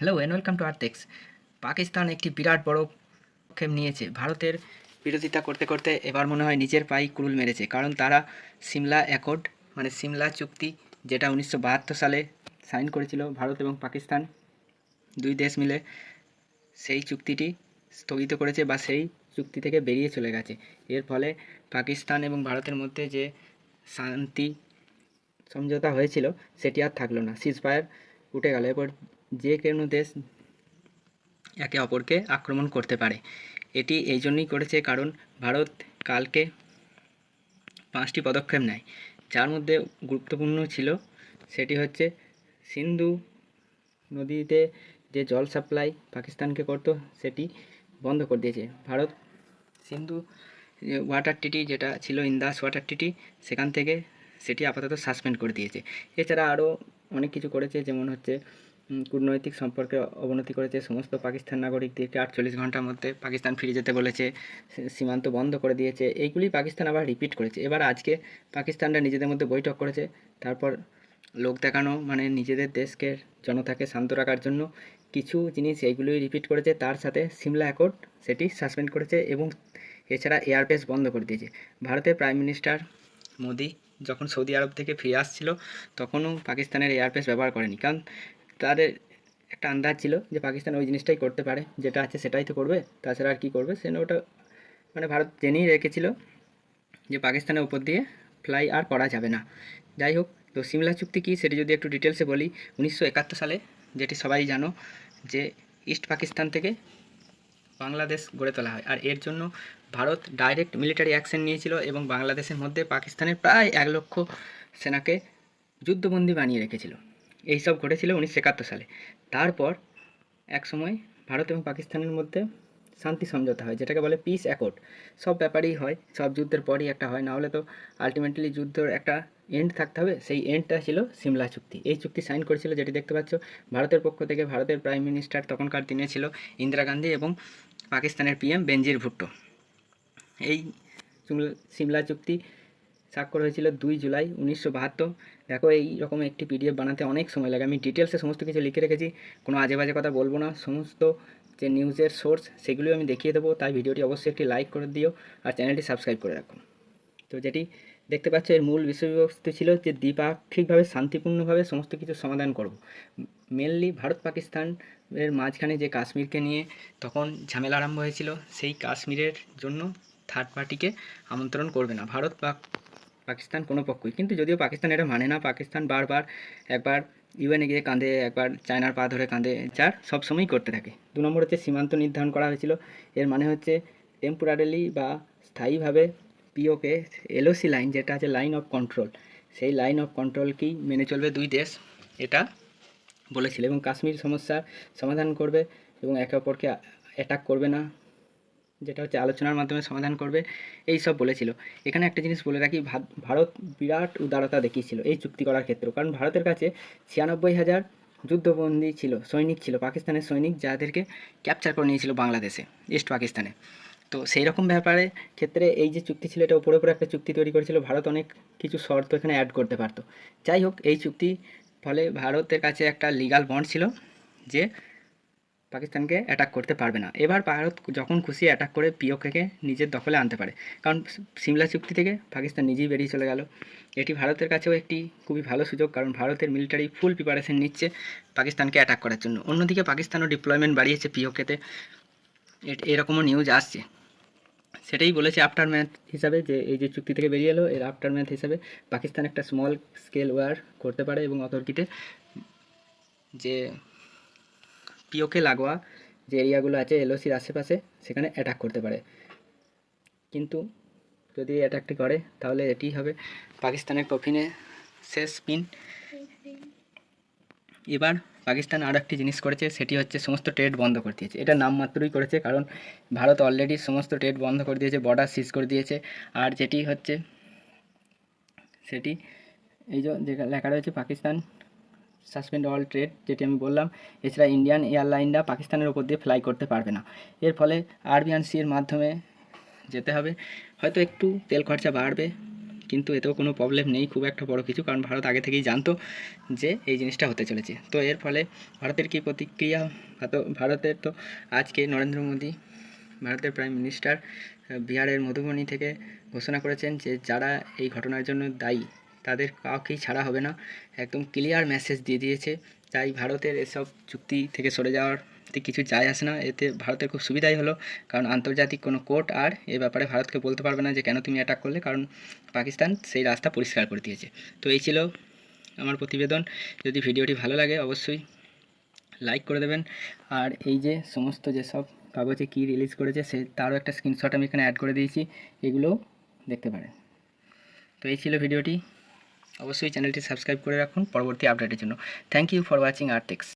Hello and welcome to Artex Pakistan একটি বিরাট বড় পদক্ষেপ নিয়েছে। ভারতের বিরোধিতা করতে করতে এবার মনে হয় নিজের পায়ে কুড়ুল মেরেছে। কারণ তারা সিমলা অ্যাকর্ড মানে সিমলা চুক্তি, যেটা উনিশশো বাহাত্তর সালে সাইন করেছিল ভারত এবং পাকিস্তান, দুই দেশ মিলে, সেই চুক্তিটি স্থগিত করেছে বা সেই চুক্তি থেকে বেরিয়ে চলে গেছে। এর ফলে পাকিস্তান এবং ভারতের মধ্যে যে শান্তি, সমঝোতা হয়েছিল, সেটি আর থাকল না। সিজফায়ার উঠে গেল। এরপর যে কোনো দেশ একে অপরকে আক্রমণ করতে পারে। এটি এই জন্যই করেছে কারণ ভারত কালকে পাঁচটি পদক্ষেপ নেয়। যার মধ্যে গুরুত্বপূর্ণ ছিল, সেটি হচ্ছে সিন্ধু নদীতে যে জল সাপ্লাই পাকিস্তানকে করতো, সেটি বন্ধ করে দিয়েছে। ভারত সিন্ধু ওয়াটার টিটি যেটা ছিল, ইন্দাস ওয়াটার টিটি, সেখান থেকে সেটি আপাতত সাসপেন্ড করে দিয়েছে। এছাড়া আরও অনেক কিছু করেছে, যেমন হচ্ছে কূটনৈতিক সম্পর্কে অবনতি করেছে সমস্ত পাকিস্তান নাগরিকদেরকে আটচল্লিশ ঘণ্টার মধ্যে পাকিস্তান ফিরে যেতে বলেছে সীমান্ত বন্ধ করে দিয়েছে। এইগুলি পাকিস্তান আবার রিপিট করেছে। এবার আজকে পাকিস্তানরা নিজেদের মধ্যে বৈঠক করেছে। তারপর লোক দেখানো মানে নিজেদের দেশকে, জনতাকে শান্ত রাখার জন্য কিছু জিনিস এইগুলোই রিপিট করেছে। তার সাথে সিমলা অ্যাকর্ড সেটি সাসপেন্ড করেছে এবং এছাড়া এয়ারবেস বন্ধ করে দিয়েছে। ভারতের প্রাইম মিনিস্টার মোদি যখন সৌদি আরব থেকে ফিরে আসছিল, তখনও পাকিস্তানের এয়ারবেস ব্যবহার করেনি। কারণ তাদের একটা আন্দাজ ছিল যে পাকিস্তান ওই জিনিসটাই করতে পারে, যেটা আছে সেটাই তো করবে, তাছাড়া আর কী করবে সে ওটা মানে ভারত জেনেই রেখেছিল যে পাকিস্তানের উপর দিয়ে ফ্লাই আর করা যাবে না। যাই হোক, তো সিমলা চুক্তি কী সেটি যদি একটু ডিটেলসে বলি, উনিশশো একাত্তর সালে যেটি সবাই জানো যে ইস্ট পাকিস্তান থেকে বাংলাদেশ গড়ে তোলা হয়, আর এর জন্য ভারত ডাইরেক্ট মিলিটারি অ্যাকশন নিয়েছিল এবং বাংলাদেশের মধ্যে পাকিস্তানের প্রায় এক লক্ষ সেনাকে যুদ্ধবন্দী বানিয়ে রেখেছিল। এইসব ঘটেছিল উনিশশো একাত্তর সালে। তারপর এক সময় ভারত এবং পাকিস্তানের মধ্যে শান্তি সমঝোতা হয়, যেটাকে বলে পিস অ্যাকর্ড সব ব্যাপারেই হয়, সব যুদ্ধের পরই একটা হয়। না হলে তো আলটিমেটলি যুদ্ধর একটা এন্ড থাকতে হবে। সেই এন্ডটা ছিল সিমলা চুক্তি। এই চুক্তি সাইন করেছিল যেটি দেখতে পাচ্ছ, ভারতের পক্ষ থেকে ভারতের প্রাইম মিনিস্টার তখনকার দিনে ছিল ইন্দিরা গান্ধী এবং পাকিস্তানের পিএম বেনজির ভুট্টো। এই সিমলা চুক্তি স্বাক্ষর হয়েছিল দুই জুলাই উনিশশো বাহাত্তর। দেখো, এই রকম একটি পিডিএফ বানাতে অনেক সময় লাগে। আমি ডিটেলসে সমস্ত কিছু লিখে রেখেছি। কোনো আজে বাজে কথা বলব না। সমস্ত যে নিউজের সোর্স সেগুলিও আমি দেখিয়ে দেবো। তাই ভিডিওটি অবশ্যই একটি লাইক করে দিও আর চ্যানেলটি সাবস্ক্রাইব করে রাখো। তো যেটি দেখতে পাচ্ছ, এর মূল বিষয়বস্তু ছিল যে দ্বিপাক্ষিকভাবে শান্তিপূর্ণভাবে সমস্ত কিছু সমাধান করব। মেনলি ভারত পাকিস্তানের মাঝখানে যে কাশ্মীরকে নিয়ে তখন ঝামেলা আরম্ভ হয়েছিল, সেই কাশ্মীরের জন্য থার্ড পার্টিকে আমন্ত্রণ করবে না। ভারত বা পাকিস্তান কোনো পক্ষই। কিন্তু যদিও পাকিস্তান এটা মানে না, পাকিস্তান বারবার একবার ইউএনে গিয়ে কাঁদে, একবার চায়নার পা ধরে কাঁদে, যার সবসময়ই করতে থাকে। দু নম্বর হচ্ছে সীমান্ত নির্ধারণ করা হয়েছিল। এর মানে হচ্ছে টেম্পোরারিলি বা স্থায়ীভাবে পিওকে এলওসি লাইন যেটা আছে লাইন অফ কন্ট্রোল সেই লাইন অফ কন্ট্রোলকেই মেনে চলবে দুই দেশ, এটা বলেছিল। এবং কাশ্মীর সমস্যার সমাধান করবে এবং একে অপরকে অ্যাটাক করবে না। যেটা হচ্ছে আলোচনার মাধ্যমে সমাধান করবে, এই সব বলেছিল। এখানে একটা জিনিস বলে রাখি ভারত বিরাট উদারতা দেখিয়েছিল এই চুক্তি করার ক্ষেত্রে কারণ ভারতের কাছে ছিয়ানব্বই হাজার যুদ্ধবন্দী ছিল, সৈনিক ছিল, পাকিস্তানের সৈনিক যাদেরকে ক্যাপচার করে নিয়েছিল বাংলাদেশে ইস্ট পাকিস্তানে তো সেই রকম ব্যাপারে ক্ষেত্রে এই যে চুক্তি ছিল, এটা উপরে উপরে একটা চুক্তি তৈরি করেছিল, ভারত অনেক কিছু শর্ত এখানে অ্যাড করতে পারতো। যাই হোক, এই চুক্তি ফলে ভারতের কাছে একটা লিগাল বন্ড ছিল যে পাকিস্তানকে অ্যাটাক করতে পারবে না। এবার ভারত যখন খুশি অ্যাটাক করে পিওকেকে নিজের দখলে আনতে পারে। কারণ সিমলা চুক্তি থেকে পাকিস্তান নিজেই বেরিয়ে চলে গেল। এটি ভারতের কাছেও একটি খুবই ভালো সুযোগ, কারণ ভারতের মিলিটারি ফুল প্রিপারেশন নিচ্ছে পাকিস্তানকে অ্যাটাক করার জন্য। অন্যদিকে পাকিস্তানও ডিপ্লয়মেন্ট বাড়িয়েছে পিওকেতে। এরকমও নিউজ আসছে। সেটাই বলেছে আফটার ম্যাথ হিসাবে যে, এই যে চুক্তি থেকে বেরিয়ে এলো, এর আফটার ম্যাথ হিসাবে পাকিস্তান একটা স্মল স্কেল ওয়ার করতে পারে এবং অতর্কিতে যে পিওকে লাগোয়া যে এরিয়াগুলো আছে এলওসির আশেপাশে, সেখানে অ্যাটাক করতে পারে। কিন্তু যদি অ্যাটাকটি করে, তাহলে এটি হবে পাকিস্তানের কফিনে শেষ পিন। এবার পাকিস্তান আর একটি জিনিস করেছে, সেটি হচ্ছে সমস্ত ট্রেড বন্ধ করে দিয়েছে। এটা নামমাত্রই করেছে, কারণ ভারত অলরেডি সমস্ত ট্রেড বন্ধ করে দিয়েছে বর্ডার সিজ করে দিয়েছে। আর যেটি হচ্ছে, সেটি এই যে লেখা রয়েছে, পাকিস্তান সাসপেন্ড অল ট্রেড যেটি আমি বললাম, এছাড়া ইন্ডিয়ান এয়ারলাইনরা পাকিস্তানের উপর দিয়ে ফ্লাই করতে পারবে না। এর ফলে আরবিআন সি এর মাধ্যমে যেতে হবে। হয়তো একটু তেল খরচা বাড়বে, কিন্তু এতেও কোনো প্রবলেম নেই, খুব একটা বড় কিছু, কারণ ভারত আগে থেকেই জানতো যে এই জিনিসটা হতে চলেছে। তো এর ফলে ভারতের কী প্রতিক্রিয়া? ভারত- ভারতের তো আজকে নরেন্দ্র মোদী, ভারতের প্রাইম মিনিস্টার বিহারের মধুবনী থেকে ঘোষণা করেছেন যে যারা এই ঘটনার জন্য দায়ী তাদের কাউকেই ছাড়া হবে না। একদম ক্লিয়ার মেসেজ দিয়ে দিয়েছে। তাই ভারতের এসব চুক্তি থেকে সরে যাওয়ারতে কিছু যায় আসে না। এতে ভারতের খুব সুবিধাই হলো। কারণ আন্তর্জাতিক কোনো কোর্ট আর এ ব্যাপারে ভারতকে বলতে পারবে না যে কেন তুমি অ্যাটাক করলে। কারণ পাকিস্তান সেই রাস্তা পরিষ্কার করে দিয়েছে। তো এই ছিল আমার প্রতিবেদন। যদি ভিডিওটি ভালো লাগে অবশ্যই লাইক করে দেবেন। আর এই যে সমস্ত যেসব কাগজে কী রিলিজ করেছে, সে তারও একটা স্ক্রিনশট আমি এখানে অ্যাড করে দিয়েছি। এগুলোও দেখতে পারেন। তো এই ছিল ভিডিওটি। অবশ্যই চ্যানেলটি সাবস্ক্রাইব করে রাখুন পরবর্তী আপডেটের জন্য। Thank you for watching Artex